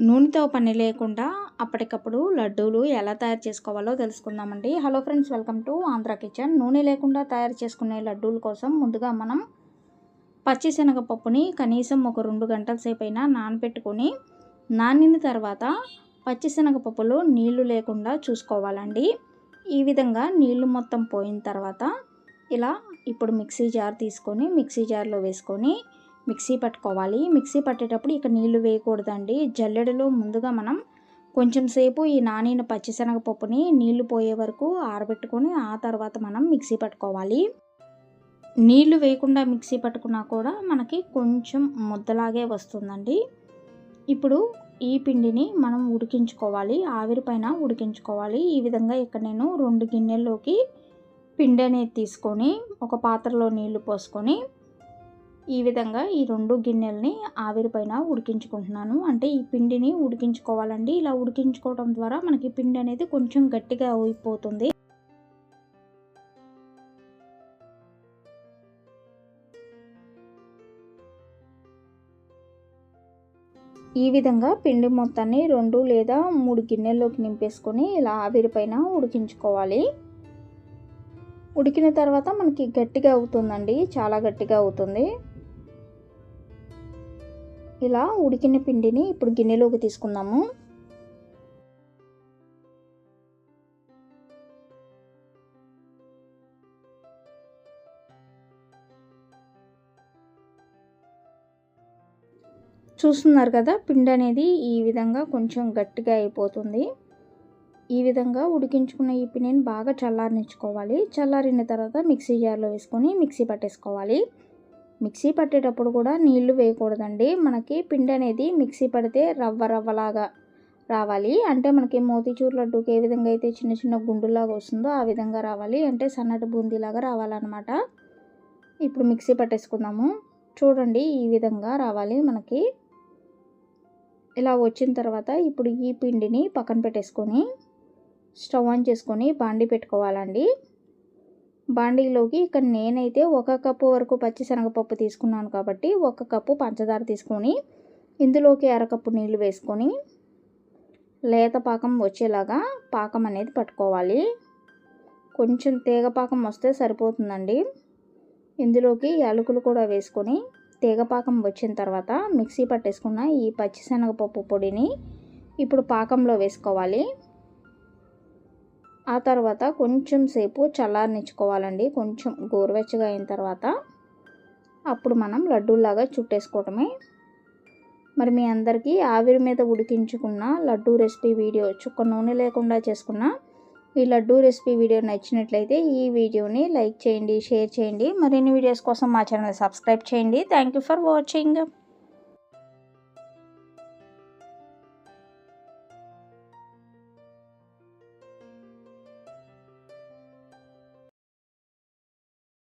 నూనెతో పని లేకుండా అప్పటికప్పుడు లడ్డూలు ఎలా తయారు చేసుకోవాలో తెలుసుకుందామండి. Hello friends welcome to Andhra kitchen నూనె లేకుండా తయారు చేసుకునే లడ్డూల కోసం ముందుగా మనం పచ్చిశనగపప్పుని కనీసం ఒక రెండు గంటల సేపు అయినా నానబెట్టుకొని నానిన తర్వాత పచ్చిశనగపప్పులో నీళ్ళు లేకుండా చూసుకోవాలండి. ఈ విధంగా నీళ్ళు మొత్తం పోయిన తర్వాత ఇలా ఇప్పుడు మిక్సీ జార్ తీసుకొని మిక్సీ జార్లో వేసుకొని మిక్సీ పట్టుకోవాలి. మిక్సీ పట్టేటప్పుడు ఇక నీళ్ళు వేయకూడదండి. జల్లెడలో ముందుగా మనం కొంచెం సేపు ఈ నానిన పచ్చిశనగపప్పుని నీళ్ళు పోయే వరకు ఆరబెట్టుకొని ఆ తర్వాత మనం మిక్సీ పట్టుకోవాలి. నీళ్ళు వేయకుండా మిక్సీ పట్టుకున్నా కూడా మనకి కొంచెం ముద్దలాగే వస్తుందండి. ఇప్పుడు ఈ పిండిని మనం ఉడికించుకోవాలి. ఆవిరి పైన ఉడికించుకోవాలి. ఈ విధంగా ఇక్కడ నేను రెండు గిన్నెల్లోకి పిండి అనేది తీసుకొని ఒక పాత్రలో నీళ్ళు పోసుకొని ఈ విధంగా ఈ రెండు గిన్నెల్ని ఆవిరి పైన ఉడికించుకుంటున్నాను. అంటే ఈ పిండిని ఉడికించుకోవాలండి. ఇలా ఉడికించుకోవడం ద్వారా మనకి పిండి అనేది కొంచెం గట్టిగా అయిపోతుంది. ఈ విధంగా పిండి మొత్తాన్ని రెండు లేదా మూడు గిన్నెల్లోకి నింపేసుకొని ఇలా ఆవిరి పైన ఉడికించుకోవాలి. ఉడికిన తర్వాత మనకి గట్టిగా అవుతుందండి. చాలా గట్టిగా అవుతుంది. ఇలా ఉడికిన పిండిని ఇప్పుడు గిన్నెలోకి తీసుకుందాము. చూస్తున్నారు కదా పిండి అనేది ఈ విధంగా కొంచెం గట్టిగా అయిపోతుంది. ఈ విధంగా ఉడికించుకున్న ఈ పిండిని బాగా చల్లారించుకోవాలి చల్లారిన తర్వాత మిక్సీ జార్లో వేసుకొని మిక్సీ పట్టేసుకోవాలి. మిక్సీ పట్టేటప్పుడు కూడా నీళ్ళు వేయకూడదండి. మనకి పిండి అనేది మిక్సీ పడితే రవ్వ రవ్వలాగా రావాలి. అంటే మనకి మోతీచూర్ లడ్డూకి ఏ విధంగా అయితే చిన్న చిన్న గుండులాగా వస్తుందో ఆ విధంగా రావాలి. అంటే సన్నటి బూందీలాగా రావాలన్నమాట. ఇప్పుడు మిక్సీ పట్టేసుకుందాము. చూడండి ఈ విధంగా రావాలి మనకి. ఇలా వచ్చిన తర్వాత ఇప్పుడు ఈ పిండిని పక్కన పెట్టేసుకొని స్టవ్ ఆన్ చేసుకొని బాండి పెట్టుకోవాలండి. బాండీలోకి ఇక్కడ నేనైతే ఒక కప్పు వరకు పచ్చిశనగపప్పు తీసుకున్నాను కాబట్టి ఒక కప్పు పంచదార తీసుకొని ఇందులోకి అరకప్పు నీళ్ళు వేసుకొని లేత పాకం వచ్చేలాగా పాకం అనేది పట్టుకోవాలి. కొంచెం తీగ పాకం వస్తే సరిపోతుందండి. ఇందులోకి యాలకులు కూడా వేసుకొని తీగపాకం వచ్చిన తర్వాత మిక్సీ పట్టేసుకున్న ఈ పచ్చిశనగపప్పు పొడిని ఇప్పుడు పాకంలో వేసుకోవాలి. ఆ తర్వాత కొంచెం సేపు చల్లారనిచ్చుకోవాలండి. కొంచెం గోరువెచ్చగా అయిన తర్వాత అప్పుడు మనం లడ్డూలాగా చుట్టేసుకోవటమే. మరి మీ అందరికీ ఆవిరి మీద ఉడికించుకున్న లడ్డూ రెసిపీ వీడియో చుక్క నూనె లేకుండా చేసుకున్న ఈ లడ్డూ రెసిపీ వీడియో నచ్చినట్లయితే ఈ వీడియోని లైక్ చేయండి షేర్ చేయండి. మరిన్ని వీడియోస్ కోసం మా ఛానల్ సబ్స్క్రైబ్ చేయండి. Thank for watching.